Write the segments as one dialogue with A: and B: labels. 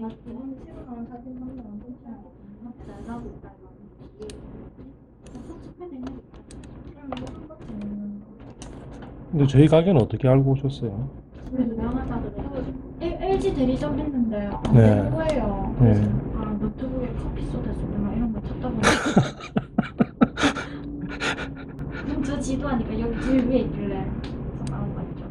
A: 사진 한번 안.
B: 근데 저희 가게는 어떻게 알고 오셨어요?
C: 명하다고
A: L- LG 대리점 했는데 안
B: 네.
A: 되는 거예요.
B: 네.
A: 그래서 아 노트북에 커피 쏟아 소리나 이런 거 찾다 보니까 그럼 저 지도하니까 여기 제일 위에 있길래 그래서 나온 거 있죠.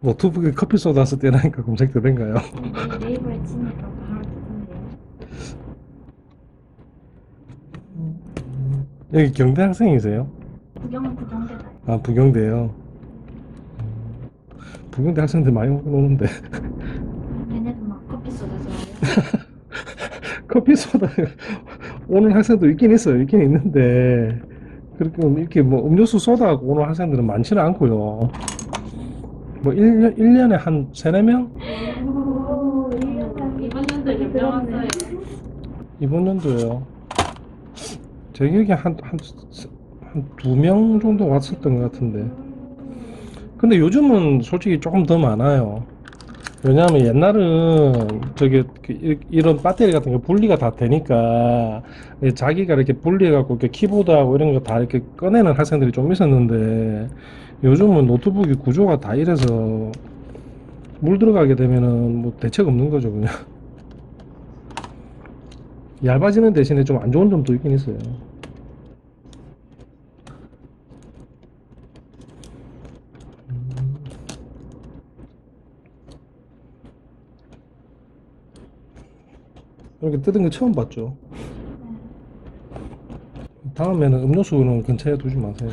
B: 노트북에 커피 쏟아서 떼라니까 검색되던가요?
A: 근데 네이버에 치니까 바로 뜨던데요.
B: 여기 경대 학생이세요?
A: 구경은 구경대다.
B: 아 부경대요. 음, 부경대 학생들 많이 오는데
A: 걔네도 막 커피 쏟아서
B: 커피 쏟아 오는 학생도 있긴 있어요. 있긴 있는데 그렇게 이렇게 뭐 음료수 쏟아하고 오는 학생들은 많지는 않고요. 뭐 1년, 1년에 한 3, 4명?
C: 이번 연도에요.
B: 제 기억에 한, 한, 한 두 명 정도 왔었던 것 같은데. 근데 요즘은 솔직히 조금 더 많아요. 왜냐하면 옛날은 저게 그 이- 이런 배터리 같은 거 분리가 다 되니까 자기가 이렇게 분리해갖고 이렇게 키보드하고 이런 거 다 이렇게 꺼내는 학생들이 좀 있었는데 요즘은 노트북이 구조가 다 이래서 물 들어가게 되면은 뭐 대책 없는 거죠 그냥. 얇아지는 대신에 좀 안 좋은 점도 있긴 있어요. 음. 이렇게 뜯은 거 처음 봤죠. 다음에는 음료수는 근처에 두지 마세요.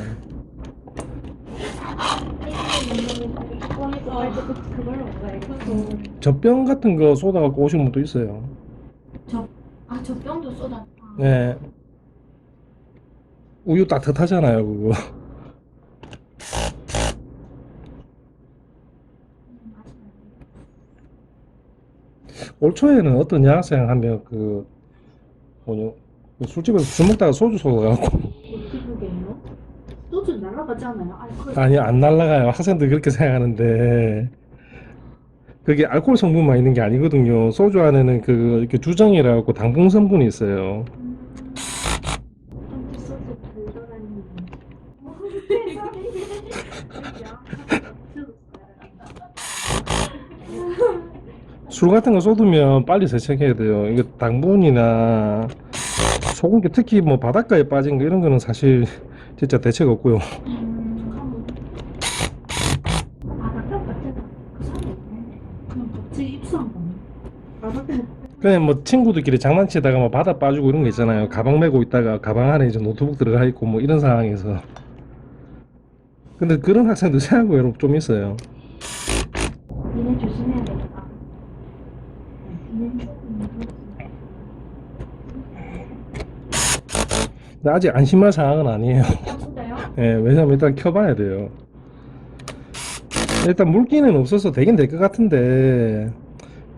B: 젖병 같은 거 쏟아갖고 오시는 분도 있어요.
A: 아저 병도 쏟았다.
B: 네. 우유 따뜻하잖아요, 그거. 올 초에는 어떤 여학생 한명그 뭐냐 그 술집에서 술 먹다가 소주 쏟아갖고?
C: 알코올
B: 아니 안 날라가요. 학생들 그렇게 생각하는데. 그게 알코올 성분만 있는 게 아니거든요. 소주 안에는 그 이렇게 주정이라고 당분 성분이 있어요.
C: 좀 소주 달달한
B: 술 같은 거 쏟으면 빨리 세척해야 돼요. 이게 당분이나 소금기 특히 뭐 바닷가에 빠진 거 이런 거는 사실 진짜 대책 없고요
A: 음,
C: 바닷가 같잖아 그 사람 없네 그냥 갑자기 입수한 거네 바닷가
B: 그냥 뭐 친구들끼리 장난치다가 뭐 바다 빠지고 이런 거 있잖아요. 가방 메고 있다가 가방 안에 이제 노트북 들어가 있고 뭐 이런 상황에서. 근데 그런 학생들 생각외로 좀 있어요.
A: 니네 조심해야 되겠다.
B: 근데 아직 안심할 상황은 아니에요.
A: 아 진짜요?
B: 예, 왜냐면 일단 켜봐야 돼요. 일단 물기는 없어서 되긴 될 것 같은데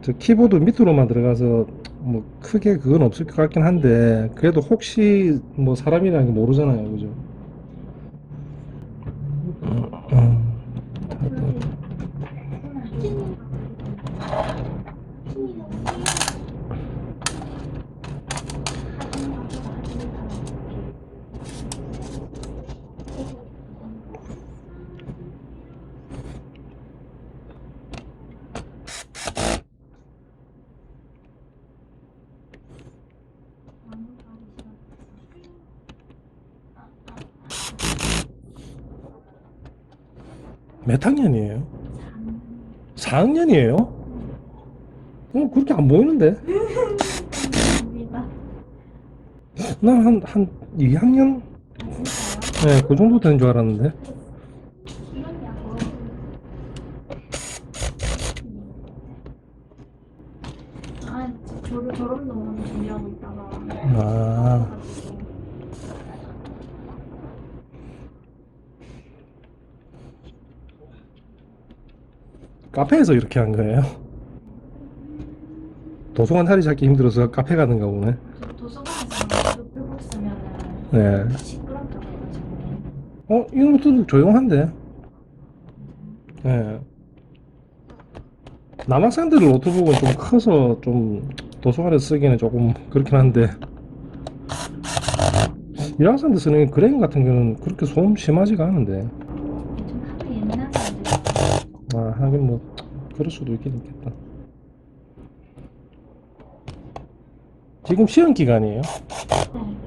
B: 저 키보드 밑으로만 들어가서 뭐 크게 그건 없을 것 같긴 한데 그래도 혹시 뭐 사람이라는 게 모르잖아요, 그죠? 음, 음. 몇 학년이에요? 4학년이에요? 어, 그렇게 안 보이는데? 난 한, 한 2학년? 네, 그 정도 되는 줄 알았는데.
A: 이런냐고. 아 졸업 졸업 논문 준비하고 있다가.
B: 아, 카페에서 이렇게 한 거예요? 도서관 자리 잡기 힘들어서 카페 가는가 보네.
A: 저 도서관에서
B: 네.
A: 시끄럽다고 해가지고.
B: 어, 이것도 조용한데? 네. 남학생들 노트북은 좀 커서 좀 도서관에 쓰기는 조금 그렇긴 한데 여학생들 쓰는 그레인 같은 경우는 그렇게 소음 심하지가 않은데
A: 좀 하도 예민한 사람들.
B: 아 하긴 뭐 그럴 수도 있긴 있겠다 지금 시험 기간이에요?
A: 네.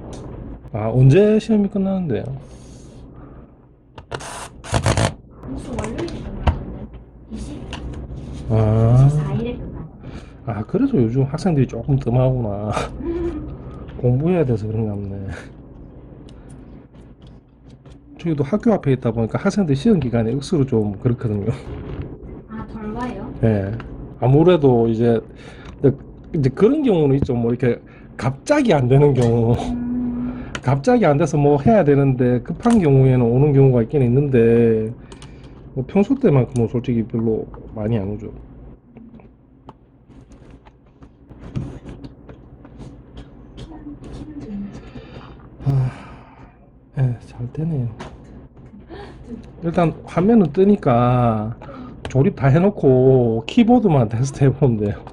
B: 아 언제 시험이 끝나는데요?
A: 무슨 월요일에 끝나던데. 20,
B: 아,
A: 24일에 끝나.
B: 아 그래서 요즘 학생들이 조금 뜸하구나 공부해야 돼서 그런가 보네 저희도 학교 앞에 있다 보니까 학생들 시험 기간에 억수로 좀 그렇거든요? 예. 아무래도 이제 이제 그런 경우는 있죠. 뭐 이렇게 갑자기 안 되는 경우,
A: 음,
B: 갑자기 안 돼서 뭐 해야 되는데 급한 경우에는 오는 경우가 있긴 있는데 뭐 평소 때만큼은 솔직히 별로 많이 안 오죠. 아, 예, 잘 되네요. 일단 화면은 뜨니까 조립 다 해놓고 키보드만 테스트 해보면 돼요.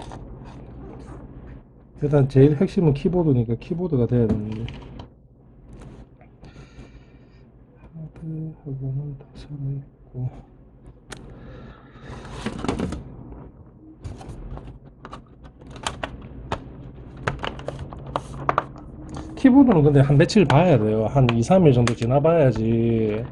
B: 일단 제일 핵심은 키보드니까 키보드가 돼야 되는데. 하드하고는 다 살아있고. 키보드는 근데 한 며칠 봐야 돼요. 한 2, 3일 정도 지나봐야지.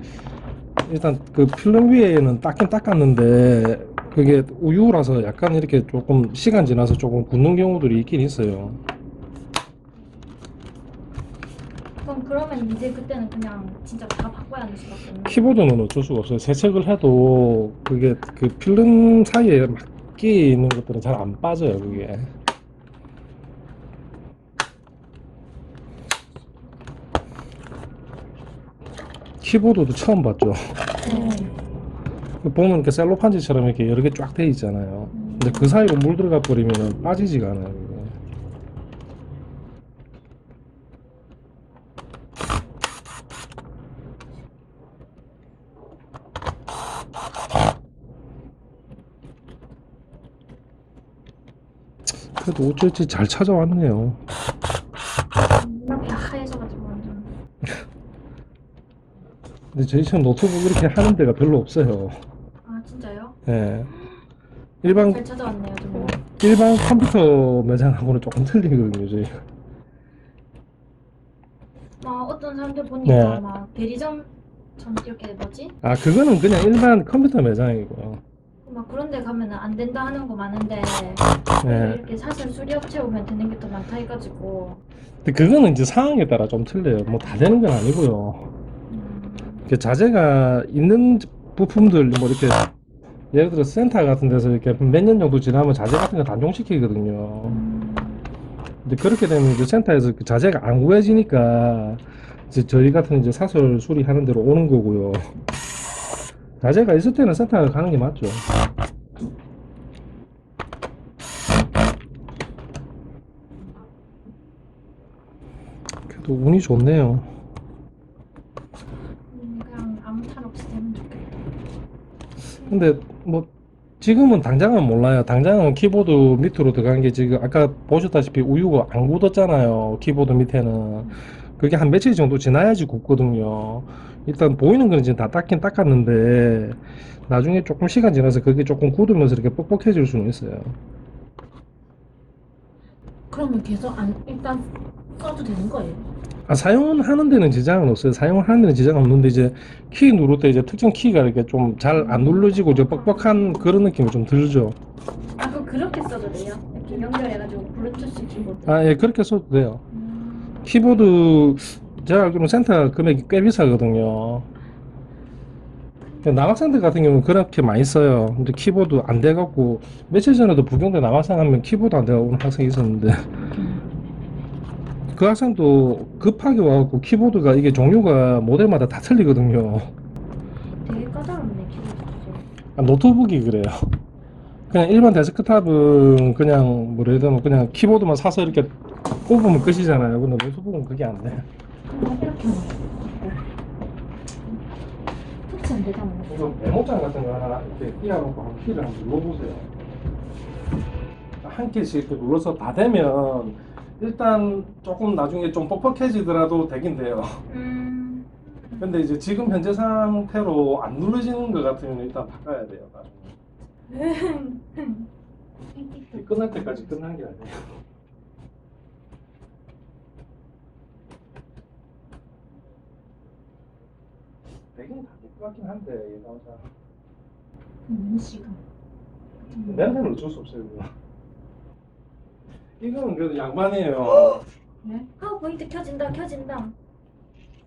B: 일단 그 필름 위에는 닦긴 닦았는데 그게 우유라서 약간 이렇게 조금 시간 지나서 조금 굳는 경우들이 있긴 있어요.
A: 그럼 그러면 이제 그때는 그냥 진짜 다 바꿔야 하는 수밖에 없는
B: 키보드는 어쩔 수가 없어요. 세척을 해도 그게 그 필름 사이에 막 끼어 있는 것들은 잘 안 빠져요. 그게. 키보드도 처음 봤죠.
A: 네.
B: 보면 이렇게 셀로판지처럼 이렇게 여러 개 쫙 돼 있잖아요. 근데 그 사이로 물 들어가 버리면 빠지지가 않아요. 그게. 그래도 어쩔지 잘 찾아왔네요.
A: 눈앞이 하얘져가지고 완전
B: 근데 저희 처럼 노트북 이렇게 하는 데가 별로 없어요.
A: 아 진짜요?
B: 예. 일반
A: 잘 찾아왔네요 정말
B: 일반 컴퓨터 매장하고는 조금 틀리거든요, 저희.
A: 막 어떤 사람들 보니까
B: 네.
A: 막 대리점 전 이렇게 뭐지?
B: 아, 그거는 그냥 일반 컴퓨터 매장이고요.
A: 막 그런 데 가면은 안 된다 하는 거 많은데
B: 예.
A: 이렇게 사실 수리업체 오면 되는 게 더 많다 해가지고
B: 근데 그거는 이제 상황에 따라 좀 틀려요. 뭐 다 되는 건 아니고요.
A: 음,
B: 그 자재가 있는 부품들 뭐 이렇게 예를 들어 센터 같은 데서 이렇게 몇 년 정도 지나면 자재 같은 거 단종시키거든요.
A: 음,
B: 근데 그렇게 되면 이제 센터에서 그 자재가 안 구해지니까 이제 저희 같은 이제 사설 수리하는 데로 오는 거고요. 자재가 있을 때는 센터 가는 게 맞죠. 그래도 운이 좋네요.
A: 음, 그냥 아무 탈 없이 되면 좋겠다
B: 근데 뭐 지금은 당장은 몰라요. 당장은 키보드 밑으로 들어간 게 지금 아까 보셨다시피 우유가 안 굳었잖아요. 키보드 밑에는 그게 한 며칠 정도 지나야지 굳거든요. 일단 보이는 거는 지금 다 닦긴 닦았는데 나중에 조금 시간 지나서 그게 조금 굳으면서 이렇게 뻑뻑해질 수는 있어요.
C: 그러면 계속 안 일단 써도 되는 거예요?
B: 아, 사용하는 데는 지장은 없어요. 사용하는 데는 지장은 없는데 이제 키 누를 때 이제 특정 키가 이렇게 좀 잘 안 눌러지고 이제 뻑뻑한 그런 느낌이 좀 들죠.
A: 아 그거 그렇게 써도 돼요? 이렇게 연결해가지고 블루투스 키보드
B: 아, 예, 그렇게 써도 돼요.
A: 음,
B: 키보드 제가 알기로는 센터 금액이 꽤 비싸거든요. 남학생들 같은 경우는 그렇게 많이 써요. 근데 키보드 안 돼갖고 며칠 전에도 부경대 남학생 한명 키보드 안 돼갖고 온 학생이 있었는데 그 학생도 급하게 와갖고 키보드가 이게 종류가 모델마다 다 틀리거든요.
A: 되게 까다롭네 키보드 주제
B: 아, 노트북이 그래요. 그냥 일반 데스크탑은 그냥 뭐라 해야 되나 그냥 키보드만 사서 이렇게 꼽으면 끝이잖아요. 근데 노트북은 그게 안 돼.
C: 그럼 이렇게 하면 터치 안 되잖아요.
B: 이거 메모장 같은 거 하나 이렇게 띄워놓고 한 키를 한번 눌러보세요. 한 개씩 이렇게 눌러서 다 되면 일단 조금 나중에 좀 뻑뻑해지더라도 되긴 돼요.
A: 음.
B: 근데 이제 지금 현재 상태로 안 눌러지는 것 같으면 일단 바꿔야 돼요. 나중에. 이 끝날 때까지 끝난 게 아니에요. 되긴 다될것 같긴 한데 얘 나오자.
C: 냄새가.
B: 냄새는 어쩔 수 없어요. 이거는 그래도 양반이에요.
C: 네?
A: 아 포인트 켜진다 켜진다.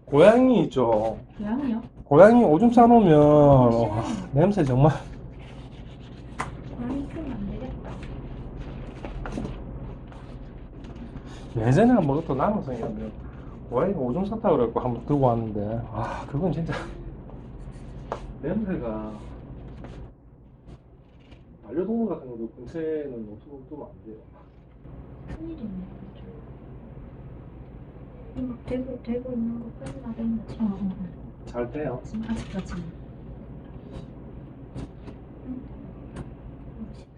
B: 고양이 있죠.
C: 고양이요?
B: 고양이 오줌 싸놓으면 어, 냄새 정말
A: 고양이 켜면 안 되겠다.
B: 예전에 한 번 또 남학생이었는데 고양이가 오줌 쌌다 그래갖고 한번 들고 왔는데 아 그건 진짜 냄새가 반려동물 같은 것도 근처에는 노트북 두면 안 돼요
A: 큰일이네. 이거 되고 되고 있는 거 끝나 되는 거지.
C: 어, 어, 어.
B: 잘 돼요
C: 지금 아직까지.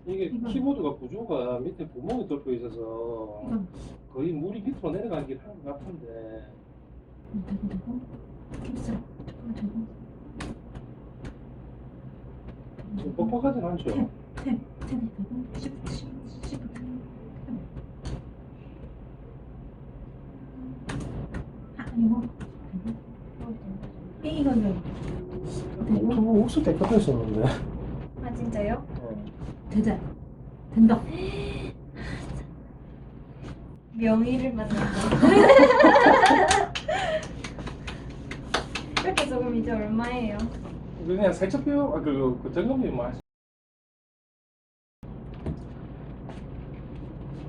B: 이게
C: 이건-
B: 키보드가 구조가 밑에 구멍이 뚫려 있어서
C: 이건
B: 거의 물이 밑으로 내려가긴 한것 같은데
C: 되고 되고. 깁스. 되고 되고.
B: 좀 뻑뻑하진 않죠
C: 되고. 시프트, 시프트, 시프트. 아, 이거. 되고. 이- 이거는 되고.
B: 노트북 옥수 깨끗했었는데
A: 아 진짜요?
C: 되자. 된다.
A: 명의를 만든다. 이렇게 조금 이제 얼마예요?
B: 그냥 세척 비용 아, 그, 그 점검비 뭐 하시-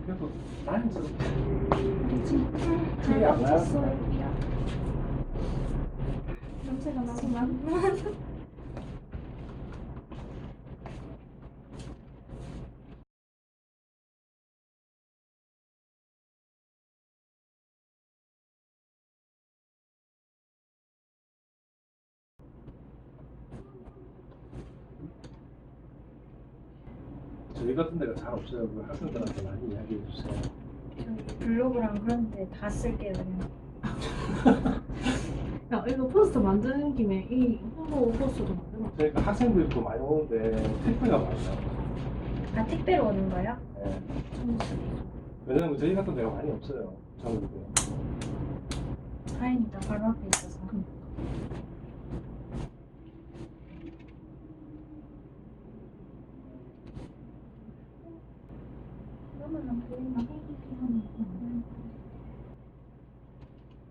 B: 그래도 다행스럽 잘안 나요?
A: 냄새가 나구만.
B: 저희 같은 데가 잘 없어요. 그 학생들한테 많이 이야기해 주세요.
A: 저희 블로그랑 그런 데 다 쓸게요 그냥.
C: 야, 이거 포스터 만드는 김에 이 홍보 포스터도 만들어.
B: 그러니까 학생들도 많이 오는데 택배가 많아요.
A: 아 택배로 오는 거요?
B: 네. 왜냐면 저희 같은 데가 많이 없어요. 전국에.
A: 다행이다 바로 앞에 있어서. 그러면 안 보이나?